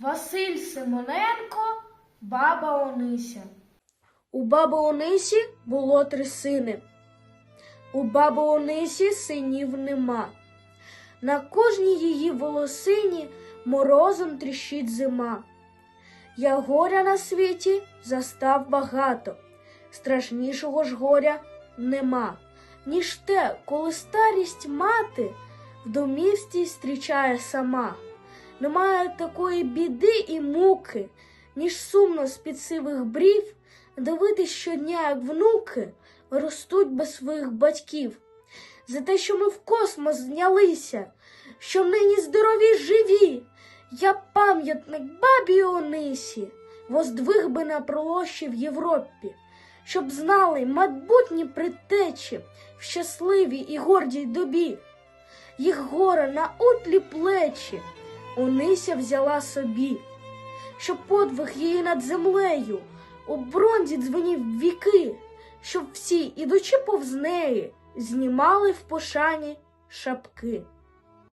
Василь Симоненко, баба Онися. У баби Онисі було три сини. У баби Онисі синів нема. На кожній її волосині морозом тріщить зима. Я горя на світі застав багато, страшнішого ж горя нема, ніж те, коли старість мати в домівстві зустрічає сама. Немає такої біди і муки, ніж сумно з-під сивих брів дивитись щодня, як внуки ростуть без своїх батьків. За те, що ми в космос знялися, що нині здорові живі, я пам'ятник бабі Онисі воздвиг би на пролощі в Європі, щоб знали майбутні притечі в щасливій і гордій добі. Їх горе на утлі плечі Онися взяла собі, щоб подвиг її над землею у бронзі дзвенів віки, щоб всі, ідучи повз неї, знімали в пошані шапки.